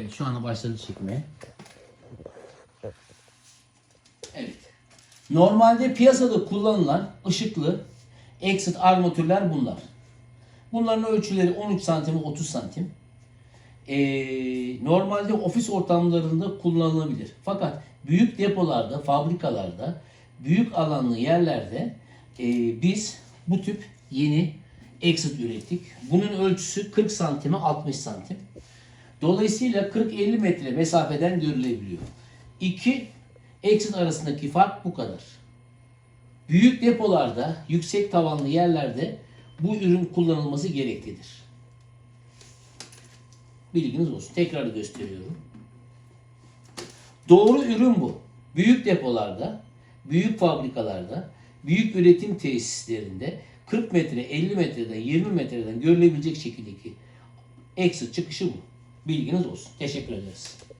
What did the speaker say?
Evet şu anda başladı çekmeye. Evet. Normalde piyasada kullanılan ışıklı exit armatürler bunlar. Bunların ölçüleri 13 santim 30 santim. Ee, normalde ofis ortamlarında kullanılabilir. Fakat büyük depolarda, fabrikalarda, büyük alanlı yerlerde e, biz bu tip yeni exit ürettik. Bunun ölçüsü 40 santime 60 santim. Dolayısıyla 40-50 metre mesafeden görülebiliyor. İki exit arasındaki fark bu kadar. Büyük depolarda, yüksek tavanlı yerlerde bu ürün kullanılması gereklidir. Bilginiz olsun. Tekrar gösteriyorum. Doğru ürün bu. Büyük depolarda, büyük fabrikalarda, büyük üretim tesislerinde 40 metre, 50 metreden, 20 metreden görülebilecek şekildeki exit çıkışı bu. Bilginiz olsun. Teşekkür ederiz.